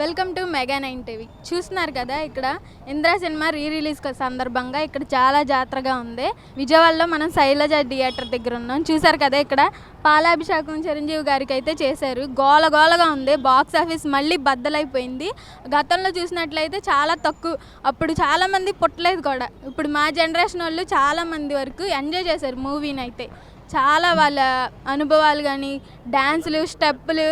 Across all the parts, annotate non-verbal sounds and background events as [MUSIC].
Welcome to Mega nine TV. చూస్తున్నారు కదా ఇక్కడ ఇంద్ర సినిమా రీ రిలీజ్ సందర్భంగా ఇక్కడ చాలా జాతరగా ఉంది. విజయవాడలో మనం శైలజ థియేటర్ దగ్గర ఉన్నాం. చూసారు కదా ఇక్కడ పాలాభిషేకం చిరంజీవి గారికి అయితే చేశారు. గోల గోలగా ఉంది. బాక్స్ ఆఫీస్ మళ్ళీ బద్దలైపోయింది. గతంలో చూసినట్లయితే చాలా తక్కువ. అప్పుడు చాలామంది పుట్టలేదు కూడా. ఇప్పుడు మా జనరేషన్ వాళ్ళు చాలామంది వరకు ఎంజాయ్ చేశారు మూవీని అయితే చాలా వాళ్ళ అనుభవాలు కానీ డ్యాన్సులు స్టెప్పులు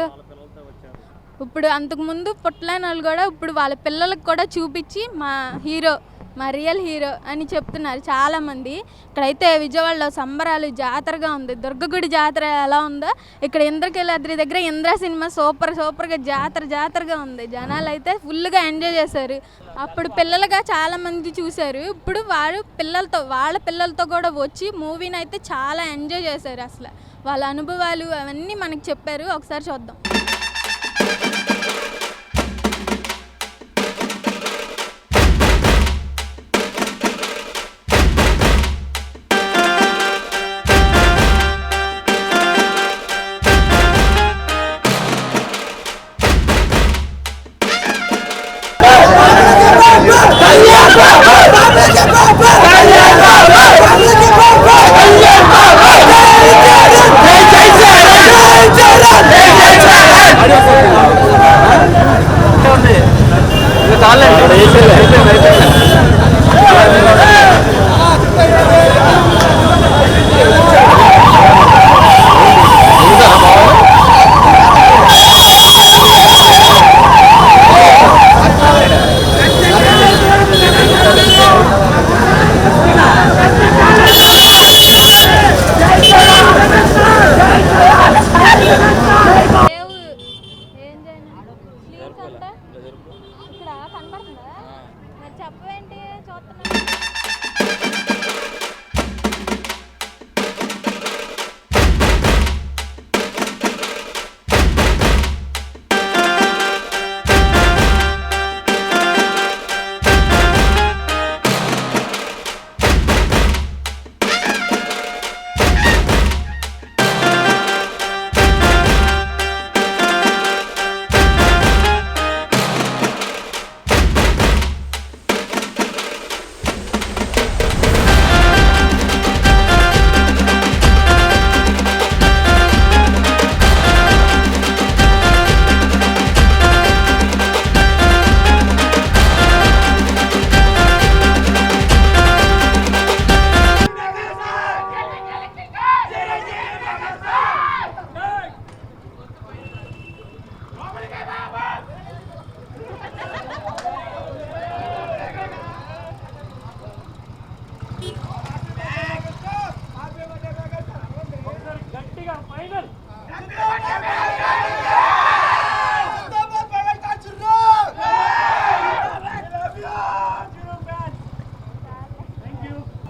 ఇప్పుడు అంతకుముందు పుట్టలేని వాళ్ళు కూడా ఇప్పుడు వాళ్ళ పిల్లలకు కూడా చూపించి మా హీరో మా రియల్ హీరో అని చెప్తున్నారు చాలామంది. ఇక్కడైతే విజయవాడలో సంబరాలు జాతరగా ఉంది. దుర్గగుడి జాతర ఎలా ఉందో ఇక్కడ ఇంద్రకీలాద్రి దగ్గర ఇంద్ర సినిమా సూపర్ సూపర్గా జాతర జాతరగా ఉంది. జనాలు అయితే ఫుల్గా ఎంజాయ్ చేశారు. అప్పుడు పిల్లలుగా చాలామంది చూశారు. ఇప్పుడు వారు పిల్లలతో వాళ్ళ పిల్లలతో కూడా వచ్చి మూవీని అయితే చాలా ఎంజాయ్ చేశారు అసలు. వాళ్ళ అనుభవాలు అవన్నీ మనకి చెప్పారు. ఒకసారి చూద్దాం. Thank you.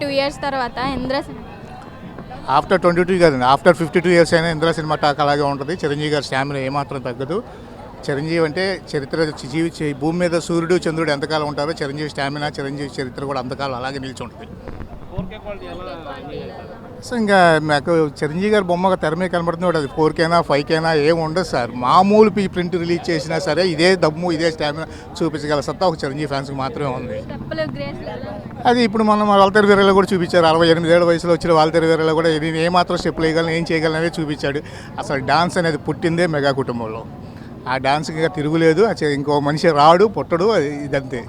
టూ ఇయర్స్ తర్వాత ఇంద్ర సినిమా. ఆఫ్టర్ ట్వంటీ టూ కదండి ఆఫ్టర్ ఫిఫ్టీ టూ ఇయర్స్ అయినా ఇంద్ర సినిమా టాక్ అలాగే ఉంటుంది. చిరంజీవి గారి స్టామినా ఏమాత్రం తగ్గదు. చిరంజీవి అంటే చరిత్ర జీవి భూమి మీద సూర్యుడు చంద్రుడు ఎంతకాలం ఉంటారో చిరంజీవి స్టామినా చిరంజీవి చరిత్ర కూడా అంతకాలం అలాగే నిలిచి ఉంటుంది. సో ఇంకా నాకు చిరంజీవి గారి బొమ్మ తెర మీద కనబడుతుంది. కూడా అది ఫోర్ కైనా ఫైవ్ కైనా ఏం ఉండదు సార్. మామూలు పీ ప్రింట్ రిలీజ్ చేసినా సరే ఇదే దమ్ము ఇదే స్టామినా చూపించగల సత్తా ఒక చిరంజీవి ఫ్యాన్స్కి మాత్రమే ఉంది? అది ఇప్పుడు మనం వాల్తేరు వీరలో కూడా చూపించారు. అరవై ఎనిమిది ఏళ్ళ వయసులో వచ్చిన వాల్తేరు వీరలో కూడా నేను ఏమాత్రం స్టెప్లు వేయగలను ఏం చేయగలను అనేది చూపించాడు. అసలు డాన్స్ అనేది పుట్టిందే మెగా కుటుంబంలో. ఆ డాన్స్కి ఇంకా తిరుగులేదు. ఇంకో మనిషి రాడు పుట్టడు అది ఇదంతే.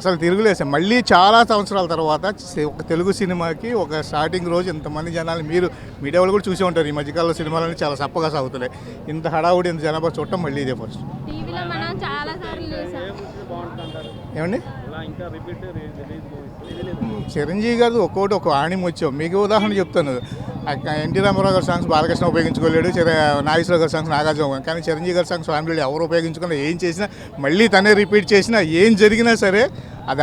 అసలు తిరుగులేదు సార్ మళ్ళీ చాలా సంవత్సరాల తర్వాత ఒక తెలుగు సినిమాకి ఒక స్టార్టింగ్ రోజు ఇంతమంది జనాలు మీరు మీడియా వాళ్ళు కూడా చూసే ఉంటారు. ఈ మధ్యకాలంలో సినిమాలన్నీ చాలా సప్పగా సాగుతున్నాయి. ఇంత హడావుడి ఇంత జనాభా చూడటం మళ్ళీ ఇదే ఫస్ట్ టీవీలో మనం చాలా సార్లు చూసాం. ఏమండి? చిరంజీవి గారు ఒక్కోటి ఒక ఆణిం వచ్చాం మీకు ఉదాహరణ చెప్తాను. ఎన్టీ రామారావు గారి సాంగ్స్ బాలకృష్ణ ఉపయోగించుకోలేడు చిర నాగేశ్వర గారి సాంగ్స్ నాగార్జున కానీ చిరంజీవి గారి సాంగ్స్ ఫ్యామిలీ ఎవరు ఉపయోగించుకున్నా ఏం చేసినా మళ్ళీ తనే రిపీట్ చేసినా ఏం జరిగినా సరే అది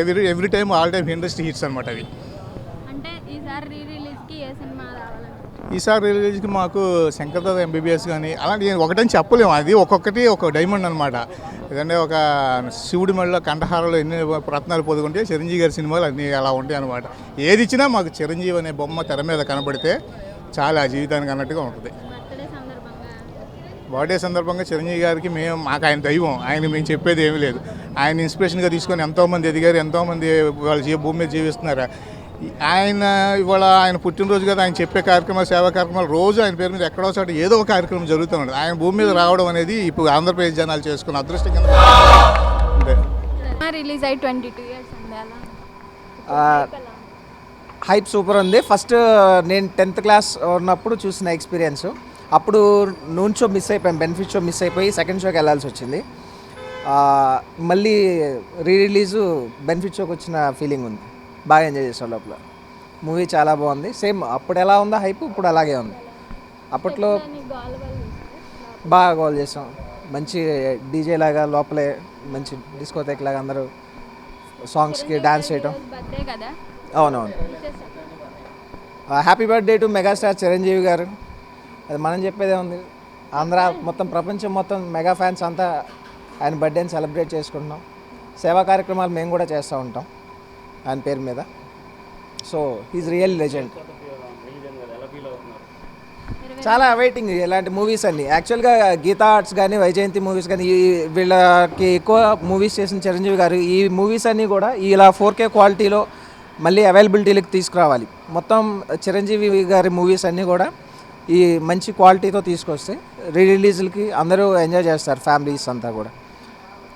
every every time all time industry hits అనమాట అవి అంటే ఈసారి రీ రిలీజ్కి ఏ సినిమా రావాలని ఈసారి రిలీజ్కి మాకు శంకర్దాద ఎంబీబీఎస్ కానీ అలాంటి ఒకటని చెప్పలేము. అది ఒక్కొక్కటి ఒక డైమండ్ అనమాట ఎందుకంటే ఒక శివుడి మెడలో కంఠహారాలు ఎన్ని రత్నాలు పొదుకుంటే చిరంజీవి గారి సినిమాలు అన్నీ అలా ఉంటాయి అనమాట ఏది ఇచ్చినా మాకు చిరంజీవి అనే బొమ్మ తెర మీద కనబడితే చాలా జీవితానికి అన్నట్టుగా ఉంటుంది. బర్త్డే సందర్భంగా చిరంజీవి గారికి మేము మాకు ఆయన దైవం. ఆయన మేము చెప్పేది ఏమీ లేదు. ఆయన ఇన్స్పిరేషన్గా తీసుకొని ఎంతోమంది ఎదిగారు ఎంతోమంది వాళ్ళ భూమి మీద జీవిస్తున్నారు? ఆయన ఇవాళ ఆయన పుట్టినరోజు కదా ఆయన చెప్పే కార్యక్రమాలు సేవా కార్యక్రమాలు రోజు ఆయన పేరు మీద ఎక్కడో చోట ఏదో ఒక కార్యక్రమం జరుగుతూ ఉంటుంది. ఆయన భూమి మీద రావడం అనేది ఇప్పుడు ఆంధ్రప్రదేశ్ జనాలు చేసుకున్న అదృష్టం కింద. రిలీజ్ అయ్యి twenty two years hype super ఉంది. ఫస్ట్ నేను టెన్త్ క్లాస్ ఉన్నప్పుడు చూసిన ఎక్స్పీరియన్స్. అప్పుడు నూన్ షో మిస్ అయిపోయాం బెనిఫిట్ షో మిస్ అయిపోయి సెకండ్ షోకి వెళ్ళాల్సి వచ్చింది. ఆ, మళ్ళీ రీ రిలీజు బెనిఫిట్ షోకి వచ్చిన ఫీలింగ్ ఉంది. బాగా ఎంజాయ్ చేసాం లోపల మూవీ చాలా బాగుంది. సేమ్ అప్పుడు ఎలా ఉందో హైప్? ఇప్పుడు అలాగే ఉంది. అప్పట్లో బాగా గోల్ చేసాం. మంచి డీజే లాగా లోపలే మంచి డిస్కోతేక్ లాగా అందరూ సాంగ్స్కి డాన్స్ చేయటం. అవునవును. Happy birthday to megastar Chiranjeevi garu. అది మనం చెప్పేదే ఉంది. ఆంధ్ర మొత్తం ప్రపంచం మొత్తం మెగా ఫ్యాన్స్ అంతా ఆయన బర్త్డేని సెలబ్రేట్ చేసుకుంటున్నాం. సేవా కార్యక్రమాలు మేము కూడా చేస్తూ ఉంటాం. ఆయన పేరు మీద. సో ఈజ్ రియల్ లెజెండ్ చాలా వెయిటింగ్ ఇలాంటి మూవీస్ అన్ని యాక్చువల్గా గీతా ఆర్ట్స్ కానీ వైజయంతి మూవీస్ కానీ ఈ వీళ్ళకి ఎక్కువ మూవీస్ చేసిన చిరంజీవి గారు ఈ మూవీస్ అన్నీ కూడా ఇలా ఫోర్ కే క్వాలిటీలో మళ్ళీ అవైలబిలిటీలకు తీసుకురావాలి. మొత్తం చిరంజీవి గారి మూవీస్ అన్నీ కూడా ఈ మంచి క్వాలిటీతో తీసుకొస్తే రీ రిలీజ్లకి అందరూ ఎంజాయ్ చేస్తారు ఫ్యామిలీస్ అంతా కూడా.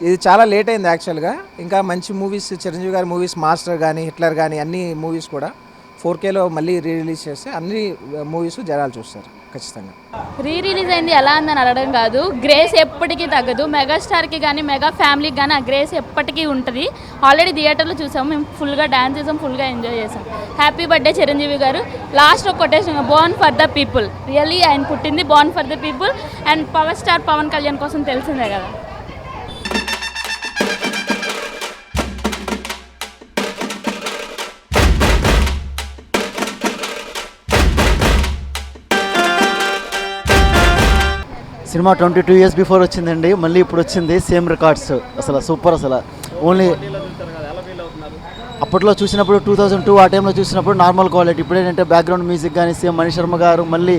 ఇది చాలా లేట్ అయింది యాక్చువల్గా ఇంకా మంచి మూవీస్ చిరంజీవి గారి మూవీస్ మాస్టర్ కానీ హిట్లర్ కానీ అన్ని మూవీస్ కూడా ఫోర్ కేలో మళ్ళీ రీ రిలీజ్ చేస్తే అన్ని మూవీస్ జనాలు చూస్తారు ఖచ్చితంగా. రీ రిలీజ్ అయింది ఎలా ఉందని అడగడం కాదు. గ్రేస్ ఎప్పటికీ తగ్గదు. మెగాస్టార్కి కానీ మెగా ఫ్యామిలీకి కానీ ఆ గ్రేస్ ఎప్పటికీ ఉంటుంది. ఆల్రెడీ థియేటర్లో చూసాము. మేము ఫుల్గా డ్యాన్స్ చేసాం ఫుల్గా ఎంజాయ్ చేసాం. Happy birthday Chiranjeevi garu. Last ఒక quotation born for the people really ఆయన పుట్టింది born for the people and power star Pawan Kalyan కోసం తెలిసిందే కదా. సినిమా ట్వంటీ టూ ఇయర్స్ బిఫోర్ వచ్చిందండి మళ్ళీ ఇప్పుడు వచ్చింది సేమ్ రికార్డ్స్. అసలు సూపర్ అసలు. ఓన్లీ అప్పట్లో చూసినప్పుడు టూ థౌజండ్ టూ ఆ టైంలో చూసినప్పుడు నార్మల్ క్వాలిటీ ఇప్పుడు ఏంటంటే బ్యాక్గ్రౌండ్ మ్యూజిక్ కానీ సేమ్ మణి శర్మ గారు మళ్ళీ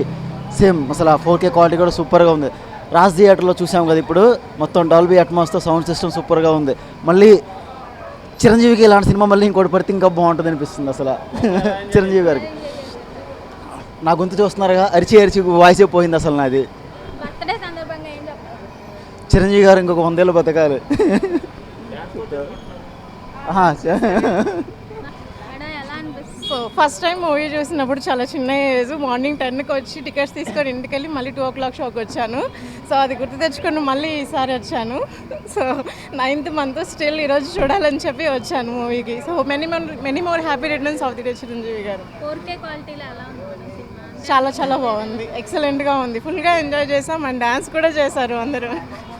సేమ్ అసలు ఫోర్ కే క్వాలిటీ కూడా సూపర్గా ఉంది. రాజ్ థియేటర్లో చూసాం కదా ఇప్పుడు మొత్తం డాల్బీ అట్మాస్తో సౌండ్ సిస్టమ్ సూపర్గా ఉంది. మళ్ళీ చిరంజీవికి ఇలాంటి సినిమా మళ్ళీ ఇంకోటి పడితే ఇంకా బాగుంటుంది అనిపిస్తుంది అసలు. [LAUGHS] చిరంజీవి గారికి. నా గొంతు చూస్తున్నారుగా అరిచి అరిచి వాయిస్ పోయింది అసలు నాది బర్త్డే సందర్భంగా ఏం చెప్పాలి చిరంజీవి గారు ఇంకొక వందేళ్ళు బతకాలి. ఫస్ట్ టైం మూవీ చూసినప్పుడు చాలా చిన్న ఏజ్ మార్నింగ్ టెన్కి వచ్చి టికెట్స్ తీసుకొని ఇంటికి వెళ్ళి మళ్ళీ టూ ఓ క్లాక్ షోకి వచ్చాను. సో అది గుర్తు తెచ్చుకొని మళ్ళీ ఈసారి వచ్చాను. సో నైన్త్ మంత్ స్టిల్ ఈరోజు చూడాలని చెప్పి వచ్చాను మూవీకి. So many more many more happy returns of the day Chiranjeevi garu. చాలా చాలా బాగుంది. ఎక్సలెంట్గా ఉంది. ఫుల్గా ఎంజాయ్ చేసాం. అండ్ డ్యాన్స్ కూడా చేశారు అందరూ.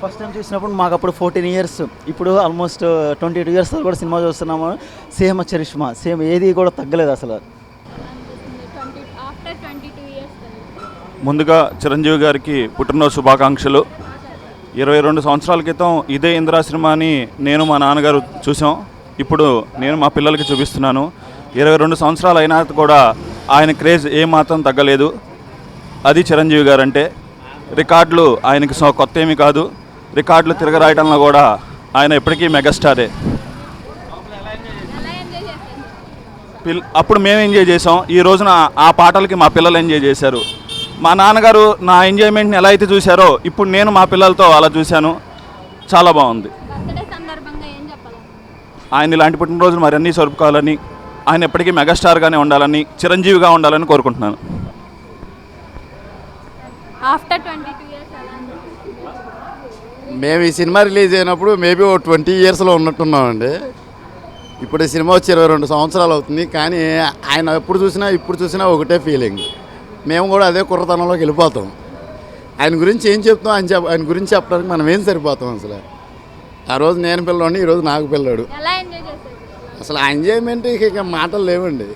ఫస్ట్ టైం చూసినప్పుడు మాకు అప్పుడు ఫోర్టీన్ ఇయర్స్. ఇప్పుడు ఆల్మోస్ట్ ట్వంటీ టూ ఇయర్స్ కూడా సినిమా చూస్తున్నాము. సేమ్ చరిష్మా సేమ్ ఏది కూడా తగ్గలేదు అసలు. ముందుగా చిరంజీవి గారికి పుట్టినరోజు శుభాకాంక్షలు. ఇరవై రెండు సంవత్సరాల క్రితం ఇదే ఇందిరా సినిమాని నేను మా నాన్నగారు చూసాం. ఇప్పుడు నేను మా పిల్లలకి చూపిస్తున్నాను. ఇరవై రెండు సంవత్సరాలు అయినా కూడా ఆయన క్రేజ్ ఏమాత్రం తగ్గలేదు. అది చిరంజీవి గారు అంటే రికార్డులు ఆయనకి సో కొత్త ఏమీ కాదు. రికార్డులు తిరగరాయడంలో కూడా ఆయన ఎప్పటికీ మెగాస్టారే. పిల్ అప్పుడు మేము ఎంజాయ్ చేసాం ఈ రోజున ఆ పాటలకి మా పిల్లలు ఎంజాయ్ చేశారు. మా నాన్నగారు నా ఎంజాయ్మెంట్ని ఎలా అయితే చూశారో ఇప్పుడు నేను మా పిల్లలతో అలా చూశాను. చాలా బాగుంది. ఆయన ఇలాంటి పుట్టినరోజులు మరన్నీ జరుపుకోవాలని ఆయన ఎప్పటికీ మెగాస్టార్గానే ఉండాలని చిరంజీవిగా ఉండాలని కోరుకుంటున్నాను. ఆఫ్టర్ ట్వంటీ టూ ఇయర్స్ ఎలా అనిపిస్తుంది మేము ఈ సినిమా రిలీజ్ అయినప్పుడు మేబీ ఓ ట్వంటీ ఇయర్స్లో ఉన్నట్టున్నామండి. ఇప్పుడు ఈ సినిమా వచ్చి ఇరవై రెండు సంవత్సరాలు అవుతుంది. కానీ ఆయన ఎప్పుడు చూసినా ఇప్పుడు చూసినా ఒకటే ఫీలింగ్ మేము కూడా అదే కుర్రతనంలోకి వెళ్ళిపోతాం. ఆయన గురించి ఏం చెప్తాం? ఆయన చెప్ ఆయన గురించి చెప్పడానికి మనం ఏం సరిపోతాం అసలు? ఆ రోజు నేను పిల్లోడిని ఈరోజు నాకు పిల్లాడు. అసలు ఆ ఎంజాయ్మెంట్ ఇక మాటలు లేవండి.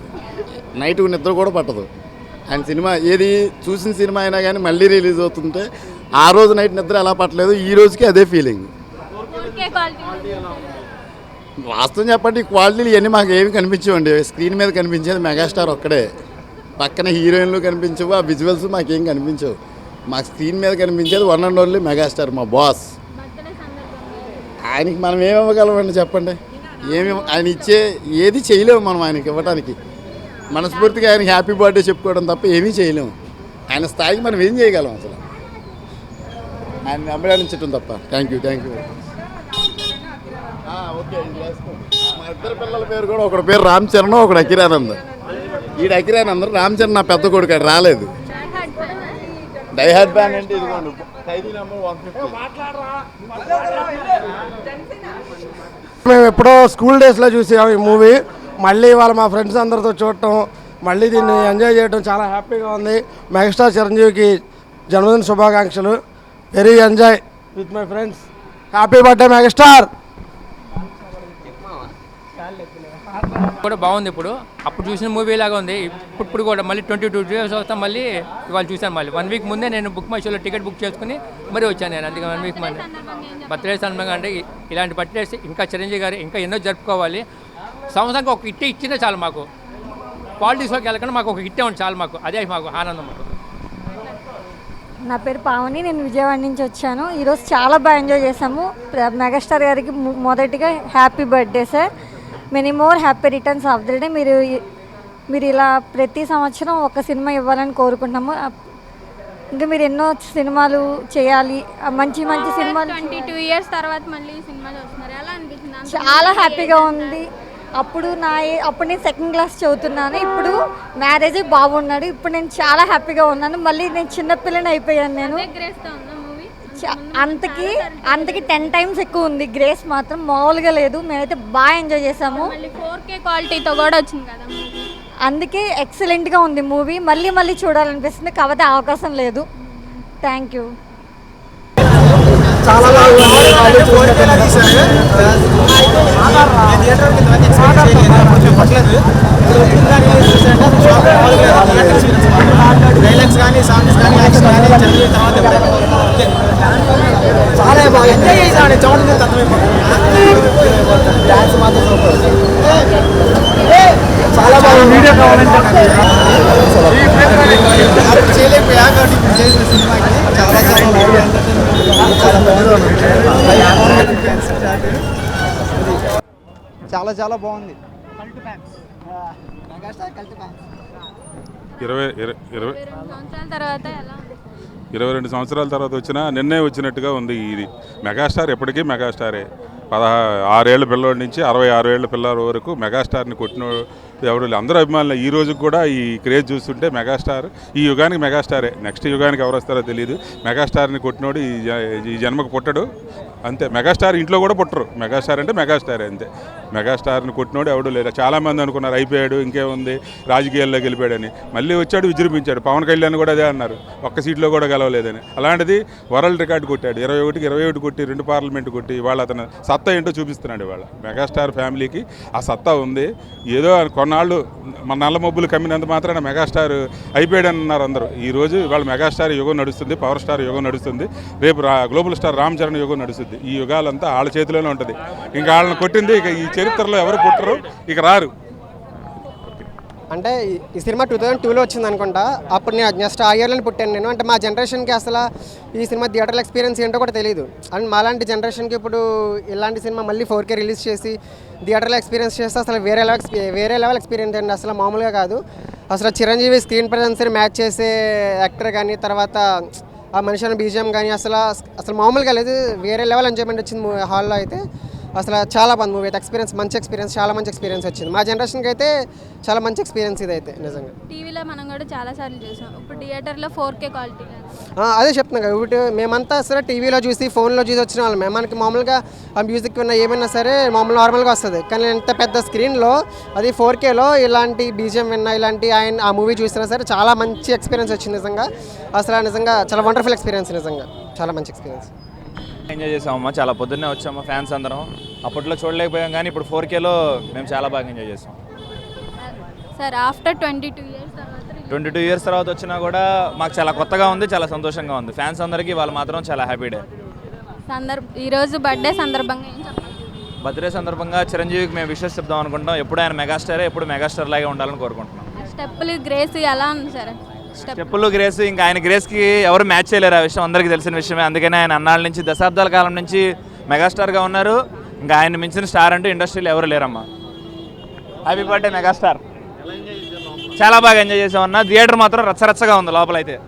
నైట్ నిద్ర కూడా పట్టదు. ఆయన సినిమా ఏది చూసిన సినిమా అయినా కానీ మళ్ళీ రిలీజ్ అవుతుంటే ఆ రోజు నైట్ నిద్ర ఎలా పట్టలేదు ఈ రోజుకి అదే ఫీలింగ్ వాస్తవం చెప్పండి ఈ క్వాలిటీలు ఇవన్నీ మాకు ఏమి కనిపించవండి. స్క్రీన్ మీద కనిపించేది మెగాస్టార్ ఒక్కడే. పక్కన హీరోయిన్లు కనిపించవు ఆ విజువల్స్ మాకేం కనిపించవు. మాకు స్క్రీన్ మీద కనిపించేది వన్ అండ్ ఓన్లీ మెగాస్టార్ మా బాస్ ఆయనకి మనం ఏమి ఇవ్వగలమండి చెప్పండి? ఏమి ఆయన ఇచ్చే ఏది చేయలేము మనం ఆయనకి ఇవ్వడానికి మనస్ఫూర్తిగా ఆయనకి హ్యాపీ బర్త్డే చెప్పుకోవడం తప్ప ఏమీ చేయలేము. ఆయన స్థాయికి మనం ఏం చేయగలం అసలు? ఆయన అభినందించడం తప్ప. Thank you thank you okay మా ఇద్దరు పిల్లల పేరు కూడా ఒకటి పేరు రామ్ చరణ్ ఒకడు అకిరానంద్ ఈ అకిరానంద్ రామ్ చరణ్ నా పెద్ద కొడుకు ఆయన రాలేదు. డైహార్డ్ బ్యాన్ అంటే ఇదిగోండి మేము ఎప్పుడో స్కూల్ డేస్లో చూసాం ఈ మూవీ. మళ్ళీ ఇవాళ మా ఫ్రెండ్స్ అందరితో చూడటం మళ్ళీ దీన్ని ఎంజాయ్ చేయడం చాలా హ్యాపీగా ఉంది. మెగాస్టార్ చిరంజీవికి జన్మదిన శుభాకాంక్షలు. Very enjoy with my friends. Happy birthday megastar. కూడా బాగుంది ఇప్పుడు. అప్పుడు చూసిన మూవీ లాగా ఉంది. ఇప్పుడు ఇప్పుడు కూడా మళ్ళీ ట్వంటీ టూ డేస్ వస్తాం మళ్ళీ ఇవాళ చూశాను మళ్ళీ. వన్ వీక్ ముందే నేను బుక్ మై షోలో టికెట్ బుక్ చేసుకుని మరీ వచ్చాను నేను. అందుకే వన్ వీక్ మళ్ళీ బర్త్డే సందర్భంగా అంటే ఇలాంటి బర్త్డేస్ ఇంకా చిరంజీవి గారు ఇంకా ఎన్నో జరుపుకోవాలి. సంవత్సరానికి ఒక ఇట్టే ఇచ్చినా చాలు మాకు. పాలిటిక్స్లోకి వెళ్ళకుండా మాకు ఒక ఇట్టే ఉంది చాలు మాకు. అదే మాకు ఆనందం మాకు. నా పేరు పావని నేను విజయవాడ నుంచి వచ్చాను. ఈరోజు చాలా బాగా ఎంజాయ్ చేసాము ప్ర- మెగాస్టార్ గారికి మొదటిగా happy birthday sir. Many more happy returns of the day మీరు మీరు ఇలా ప్రతి సంవత్సరం ఒక సినిమా ఇవ్వాలని కోరుకుంటున్నాము. ఇంకా మీరు ఎన్నో సినిమాలు చేయాలి. మంచి మంచి సినిమాలు ట్వంటీ టూ ఇయర్స్ తర్వాత మళ్ళీ ఈ సినిమా చూస్తున్నారు ఎలా అంత చాలా హ్యాపీగా ఉంది. అప్పుడు నా అప్పుడు నేను సెకండ్ క్లాస్ చదువుతున్నాను. ఇప్పుడు మ్యారేజ్ బాగున్నాడు. ఇప్పుడు నేను చాలా హ్యాపీగా ఉన్నాను. మళ్ళీ నేను చిన్నపిల్లని అయిపోయాను నేను. అంతకి అంతకి టెన్ టైమ్స్ ఎక్కువ ఉంది. గ్రేస్ మాత్రం మామూలుగా లేదు. మేమైతే బాగా ఎంజాయ్ చేసాము. మళ్ళీ ఫోర్ కే క్వాలిటీతో కూడా వచ్చింది కదా అందుకే ఎక్సలెంట్గా ఉంది మూవీ మళ్ళీ మళ్ళీ చూడాలనిపిస్తుంది. కాకపోతే అవకాశం లేదు. థ్యాంక్ యూ డైలాగ్స్ కానీ సాంగ్స్ కానీ యాక్షన్ కానీ చదివిన తర్వాత చాలా బాగా ఎంజాయ్ చేశాను చూడండి డాన్స్ మాత్రం సూపర్ చాలా బాగా వీడియో కావాలంటే చేయలేకపోయా కాబట్టి ఇప్పుడు చేసిన సినిమాకి చాలా చాలా చాలా చాలా బాగుంది. మెగాస్టార్ కల్ట్ ఫ్యాన్స్ ఇరవై ఇరవై ఇరవై. రెండు సంవత్సరాల తర్వాత ఎలా ఉంది? ఇరవై రెండు సంవత్సరాల తర్వాత వచ్చినా నిన్నే వచ్చినట్టుగా ఉంది ఇది. మెగాస్టార్ ఎప్పటికీ మెగాస్టారే. పదహా ఆరేళ్ళ పిల్లోడి నుంచి అరవై ఆరు ఏళ్ళ పిల్లల వరకు మెగాస్టార్ని కొట్టిన ఎవరు అందరూ అభిమానులు. ఈ రోజు కూడా ఈ క్రేజ్ చూస్తుంటే మెగాస్టార్ ఈ యుగానికి మెగాస్టారే. నెక్స్ట్ యుగానికి ఎవరు వస్తారో తెలియదు మెగాస్టార్ని కొట్టినోడు ఈ జ- ఈ జన్మకు పుట్టడు. అంతే. మెగాస్టార్ ఇంట్లో కూడా పుట్టరు. మెగాస్టార్ అంటే మెగాస్టార్ అంతే. మెగాస్టార్ని కొట్టినోడు ఎవడు లేరు చాలామంది అనుకున్నారు అయిపోయాడు ఇంకేముంది రాజకీయాల్లో గెలిపాడని మళ్ళీ వచ్చాడు విజృంభించాడు. పవన్ కళ్యాణ్ కూడా అదే అన్నారు. ఒక్క సీట్లో కూడా గెలవలేదని. అలాంటిది వరల్డ్ రికార్డ్ కొట్టాడు. ఇరవై ఒకటికి ఇరవై ఒకటి కొట్టి రెండు పార్లమెంట్ కొట్టి ఇవాళ అతను సత్తా ఏంటో చూపిస్తున్నాడు ఇవాళ. మెగాస్టార్ ఫ్యామిలీకి ఆ సత్తా ఉంది. ఏదో కొన్నాళ్ళు మన నల్ల మబ్బులు కమ్మినంత మాత్రాన మెగాస్టార్ అయిపోయాడని అన్నారు అందరూ. ఈ రోజు ఇవాళ మెగాస్టార్ యుగం నడుస్తుంది పవర్ స్టార్ యుగం నడుస్తుంది. రేపు రా గ్లోబల్ స్టార్ రామ్ చరణ్ యుగం నడుస్తుంది. ఈ యుగాలంతా వాళ్ళ చేతిలోనే ఉంటుంది. ఇంకా వాళ్ళని కొట్టింది ఇక ఈ చరిత్రలో ఎవరు కొట్టరు ఇక రారు. అంటే ఈ- సినిమా టూ థౌజండ్ టూలో వచ్చింది అనుకుంటా అప్పుడు నేను జస్ట్ ఆ ఇయర్లో పుట్టాను నేను. అంటే మా జనరేషన్కి అసలు ఈ సినిమా థియేటర్ల ఎక్స్పీరియన్స్ ఏంటో కూడా తెలియదు అండ్ మాలాంటి జనరేషన్కి ఇప్పుడు ఇలాంటి సినిమా మళ్ళీ ఫోర్ కే రిలీజ్ చేసి థియేటర్లో ఎక్స్పీరియన్స్ చేస్తే అసలు వేరే లెవెల్ వేరే లెవెల్ ఎక్స్పీరియన్స్ అండి. అసలు మామూలుగా కాదు. అసలు చిరంజీవి స్క్రీన్ ప్రజెన్స్ని మ్యాచ్ చేసే యాక్టర్ కానీ తర్వాత ఆ మనిషి బీజిఎం కానీ అసలు అసలు మామూలుగా లేదు. వేరే లెవెల్ ఎంజాయ్మెంట్ వచ్చింది హాల్లో అయితే. అసలు చాలా బాగుంది మూవీ అయితే ఎక్స్పీరియన్స్ మంచి ఎక్స్పీరియన్స్ చాలా మంచి ఎక్స్పీరియన్స్ వచ్చింది. మా జనరేషన్కి అయితే చాలా మంచి ఎక్స్పీరియన్స్ ఇది అయితే నిజంగా. టీవీలో మనం కూడా చాలా సార్లు చూసాం. ఇప్పుడు థియేటర్లో ఫోర్ కే క్వాలిటీ ఆ, అదే చెప్తున్నా కదా ఇప్పుడు మేమంతా సరే టీవీలో చూసి ఫోన్లో చూసి వచ్చిన వాళ్ళమే మనకి మామూలుగా ఆ మ్యూజిక్ విన్నా ఏమైనా సరే మామూలు నార్మల్గా వస్తుంది. కానీ ఎంత పెద్ద స్క్రీన్లో అది ఫోర్ కేలో ఇలాంటి బీజిఎం విన్నా ఇలాంటి ఆయన ఆ మూవీ చూసినా సరే చాలా మంచి ఎక్స్పీరియన్స్ వచ్చింది నిజంగా. అసలు నిజంగా చాలా వండర్ఫుల్ ఎక్స్పీరియన్స్ నిజంగా. చాలా మంచి ఎక్స్పీరియన్స్ ఎంజాయ్ చేసామమ్మా. చాలా పొద్దున్నే వచ్చాము ఫ్యాన్స్ అందరం. అప్పట్లో చూడలేకపోయాం కానీ ఇప్పుడు ఫోర్ కేలో మేము చాలా బాగా ఎంజాయ్ చేసాం. Sir after twenty two years. Twenty two years తర్వాత వచ్చినా కూడా మాకు చాలా కొత్తగా ఉంది చాలా సంతోషంగా ఉంది. ఫ్యాన్స్ అందరికీ వాళ్ళు మాత్రం చాలా హ్యాపీ డే. సందర్భ ఈరోజు బర్త్డే సందర్భంగా ఏం చెప్పాలి? బర్త్డే సందర్భంగా చిరంజీవికి మేము విషెస్ చెప్దాం అనుకుంటాం ఎప్పుడు ఆయన మెగాస్టారే ఎప్పుడు మెగాస్టార్ లాగే ఉండాలని కోరుకుంటున్నాం. స్టెప్పులు గ్రేస్ ఎలా ఉంది సార్? స్టెప్పులు గ్రేస్ ఇంకా ఆయన గ్రేస్కి ఎవరు మ్యాచ్ చేయలేరు ఆ విషయం అందరికీ తెలిసిన విషయమే. అందుకనే ఆయన అన్నాళ్ళ నుంచి దశాబ్దాల కాలం నుంచి మెగాస్టార్గా ఉన్నారు. ఇంకా ఆయన మించిన స్టార్ అంటూ ఇండస్ట్రీలో ఎవరు లేరమ్మా. హ్యాపీ బర్త్డే మెగాస్టార్ చాలా బాగా ఎంజాయ్ చేసామన్నా థియేటర్ మాత్రం రచ్చరచ్చగా ఉంది లోపలైతే.